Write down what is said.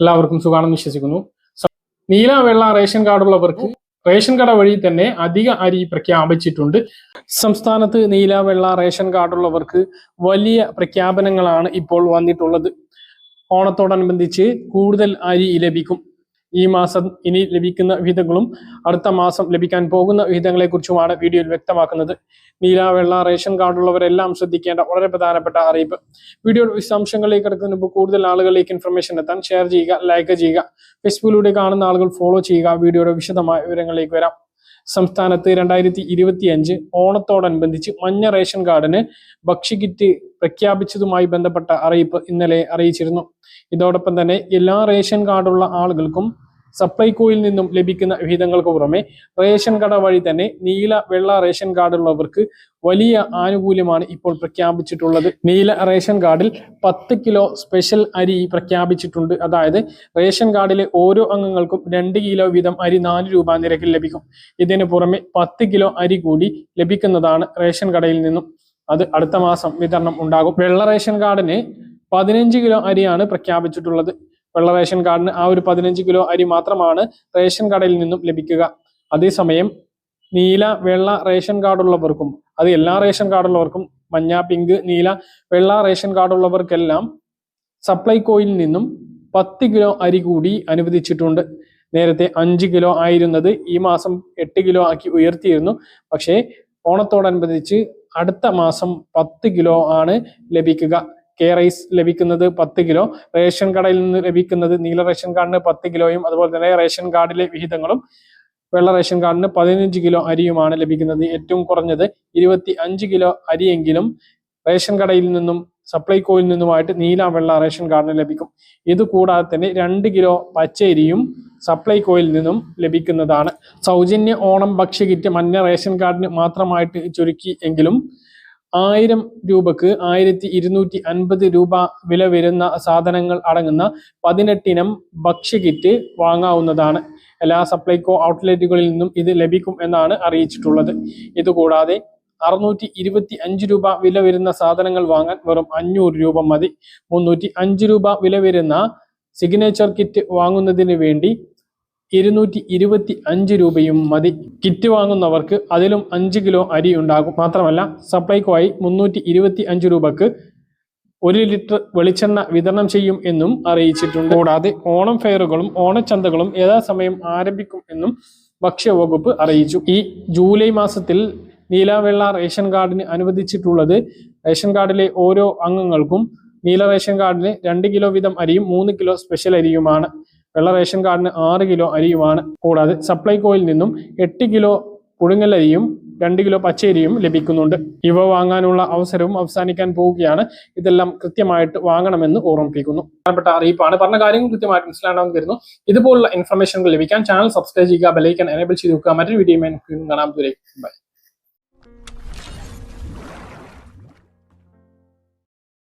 എല്ലാവർക്കും സുഖമാണെന്ന് വിശ്വസിക്കുന്നു. നീല വെള്ള റേഷൻ കാർഡുള്ളവർക്ക് റേഷൻ കട വഴി തന്നെ അധിക അരി പ്രഖ്യാപിച്ചിട്ടുണ്ട്. സംസ്ഥാനത്ത് നീല വെള്ള റേഷൻ കാർഡുള്ളവർക്ക് വലിയ പ്രഖ്യാപനങ്ങളാണ് ഇപ്പോൾ വന്നിട്ടുള്ളത്. ഓണത്തോടനുബന്ധിച്ച് കൂടുതൽ അരി ലഭിക്കും. ഈ മാസം ഇനി ലഭിക്കുന്ന വിഹിതങ്ങളും അടുത്ത മാസം ലഭിക്കാൻ പോകുന്ന വിഹിതങ്ങളെ കുറിച്ചുമാണ് വീഡിയോയിൽ വ്യക്തമാക്കുന്നത്. നീല വെള്ള റേഷൻ കാർഡുള്ളവരെല്ലാം ശ്രദ്ധിക്കേണ്ട വളരെ പ്രധാനപ്പെട്ട അറിയിപ്പ്. വീഡിയോയുടെ വിശദാംശങ്ങളിലേക്ക് കിടക്കുന്ന കൂടുതൽ ആളുകളിലേക്ക് ഇൻഫർമേഷൻ എത്താൻ ഷെയർ ചെയ്യുക ലൈക്ക് ചെയ്യുക. ഫേസ്ബുക്കിലൂടെ കാണുന്ന ആളുകൾ ഫോളോ ചെയ്യുക. വീഡിയോയുടെ വിശദമായ വിവരങ്ങളിലേക്ക് വരാം. സംസ്ഥാനത്ത് രണ്ടായിരത്തി ഇരുപത്തി അഞ്ച് ഓണത്തോടനുബന്ധിച്ച് മഞ്ഞ റേഷൻ കാർഡിന് ഭക്ഷ്യകിറ്റ് പ്രഖ്യാപിച്ചതുമായി ബന്ധപ്പെട്ട അറിയിപ്പ് ഇന്നലെ അറിയിച്ചിരുന്നു. ഇതോടൊപ്പം തന്നെ എല്ലാ റേഷൻ കാർഡുള്ള ആളുകൾക്കും സപ്ലൈകോയിൽ നിന്നും ലഭിക്കുന്ന വിഹിതങ്ങൾക്ക് പുറമെ റേഷൻ കട വഴി തന്നെ നീല വെള്ള റേഷൻ കാർഡുള്ളവർക്ക് വലിയ ആനുകൂല്യമാണ് ഇപ്പോൾ പ്രഖ്യാപിച്ചിട്ടുള്ളത്. നീല റേഷൻ കാർഡിൽ പത്ത് കിലോ സ്പെഷ്യൽ അരി പ്രഖ്യാപിച്ചിട്ടുണ്ട്. അതായത് റേഷൻ കാർഡിലെ ഓരോ അംഗങ്ങൾക്കും രണ്ട് കിലോ വീതം അരി നാല് രൂപ നിരക്കിൽ ലഭിക്കും. ഇതിന് പുറമെ പത്ത് കിലോ അരി കൂടി ലഭിക്കുന്നതാണ് റേഷൻ കടയിൽ നിന്നും. അത് അടുത്ത മാസം വിതരണം ഉണ്ടാകും. വെള്ള റേഷൻ കാർഡിന് പതിനഞ്ച് കിലോ അരിയാണ് പ്രഖ്യാപിച്ചിട്ടുള്ളത്. വെള്ള റേഷൻ കാർഡിന് ആ ഒരു പതിനഞ്ച് കിലോ അരി മാത്രമാണ് റേഷൻ കടയിൽ നിന്നും ലഭിക്കുക. അതേസമയം നീല വെള്ള റേഷൻ കാർഡുള്ളവർക്കും അത് എല്ലാ റേഷൻ കാർഡുള്ളവർക്കും മഞ്ഞ പിങ്ക് നീല വെള്ള റേഷൻ കാർഡുള്ളവർക്കെല്ലാം സപ്ലൈകോയിൽ നിന്നും പത്ത് കിലോ അരി കൂടി അനുവദിച്ചിട്ടുണ്ട്. നേരത്തെ അഞ്ച് കിലോ ആയിരുന്നത് ഈ മാസം എട്ട് കിലോ ആക്കി ഉയർത്തിയിരുന്നു. പക്ഷേ ഓണത്തോടനുബന്ധിച്ച് അടുത്ത മാസം പത്ത് കിലോ ആണ് ലഭിക്കുക. കെ റൈസ് ലഭിക്കുന്നത് പത്ത് കിലോ. റേഷൻ കടയിൽ നിന്ന് ലഭിക്കുന്നത് നീല റേഷൻ കാർഡിന് പത്ത് കിലോയും അതുപോലെ തന്നെ റേഷൻ കാർഡിലെ വിഹിതങ്ങളും വെള്ള റേഷൻ കാർഡിന് പതിനഞ്ച് കിലോ അരിയുമാണ് ലഭിക്കുന്നത്. ഏറ്റവും കുറഞ്ഞത് ഇരുപത്തി അഞ്ച് കിലോ അരിയെങ്കിലും റേഷൻ കടയിൽ നിന്നും സപ്ലൈകോയിൽ നിന്നുമായിട്ട് നീല വെള്ള റേഷൻ കാർഡിന് ലഭിക്കും. ഇത് കൂടാതെ തന്നെ രണ്ട് കിലോ പച്ചരിയും സപ്ലൈകോയിൽ നിന്നും ലഭിക്കുന്നതാണ്. സൗജന്യ ഓണം ഭക്ഷ്യകിറ്റ് മഞ്ഞ റേഷൻ കാർഡിന് മാത്രമായിട്ട് ചുരുക്കി എങ്കിലും ആയിരം രൂപക്ക് ആയിരത്തി ഇരുന്നൂറ്റി അൻപത് രൂപ വില വരുന്ന സാധനങ്ങൾ അടങ്ങുന്ന പതിനെട്ടിനം ഭക്ഷ്യകിറ്റ് വാങ്ങാവുന്നതാണ്. എല്ലാ സപ്ലൈകോ ഔട്ട്ലെറ്റുകളിൽ നിന്നും ഇത് ലഭിക്കും എന്നാണ് അറിയിച്ചിട്ടുള്ളത്. ഇതുകൂടാതെ അറുന്നൂറ്റി ഇരുപത്തി അഞ്ച് രൂപ വില വരുന്ന സാധനങ്ങൾ വാങ്ങാൻ വെറും അഞ്ഞൂറ് രൂപ മതി. മുന്നൂറ്റി അഞ്ച് രൂപ വില വരുന്ന സിഗ്നേച്ചർ കിറ്റ് വാങ്ങുന്നതിന് വേണ്ടി ഇരുന്നൂറ്റി ഇരുപത്തി അഞ്ച് രൂപയും മതി. കിറ്റ് വാങ്ങുന്നവർക്ക് അതിലും അഞ്ച് കിലോ അരി ഉണ്ടാകും. മാത്രമല്ല സപ്ലൈക്കോയി മുന്നൂറ്റി ഇരുപത്തി അഞ്ച് രൂപക്ക് ഒരു ലിറ്റർ വെളിച്ചെണ്ണ വിതരണം ചെയ്യും എന്നും അറിയിച്ചിട്ടുണ്ട്. കൂടാതെ ഓണം ഫെയറുകളും ഓണച്ചന്തകളും യഥാസമയം ആരംഭിക്കും എന്നും ഭക്ഷ്യവകുപ്പ് അറിയിച്ചു. ഈ ജൂലൈ മാസത്തിൽ നീലവെള്ള റേഷൻ കാർഡിന് അനുവദിച്ചിട്ടുള്ളത് റേഷൻ കാർഡിലെ ഓരോ അംഗങ്ങൾക്കും നീല റേഷൻ കാർഡിന് രണ്ട് കിലോ വീതം അരിയും മൂന്ന് കിലോ സ്പെഷ്യൽ അരിയുമാണ്. വെള്ള റേഷൻ കാർഡിന് ആറ് കിലോ അരിയുമാണ്. കൂടാതെ സപ്ലൈകോയിൽ നിന്നും എട്ട് കിലോ പുഴുങ്ങലരിയും രണ്ട് കിലോ പച്ചരിയും ലഭിക്കുന്നുണ്ട്. ഇവ വാങ്ങാനുള്ള അവസരവും അവസാനിക്കാൻ പോവുകയാണ്. ഇതെല്ലാം കൃത്യമായിട്ട് വാങ്ങണമെന്ന് ഓർമ്മിപ്പിക്കുന്നു. പ്രധാനപ്പെട്ട അറിയിപ്പാണ്. പറഞ്ഞ കാര്യങ്ങൾ കൃത്യമായിട്ട് മനസ്സിലാണെന്ന് വരുന്നു ഇതുപോലുള്ള ഇൻഫർമേഷനുകൾ ലഭിക്കാൻ ചാനൽ സബ്സ്ക്രൈബ് ചെയ്യുക ബെലൈക്കൻ എനേബിൾ ചെയ്ത് നോക്കുക മറ്റൊരു വീഡിയോ കാണാൻ ദൂരേക്ക് ബൈ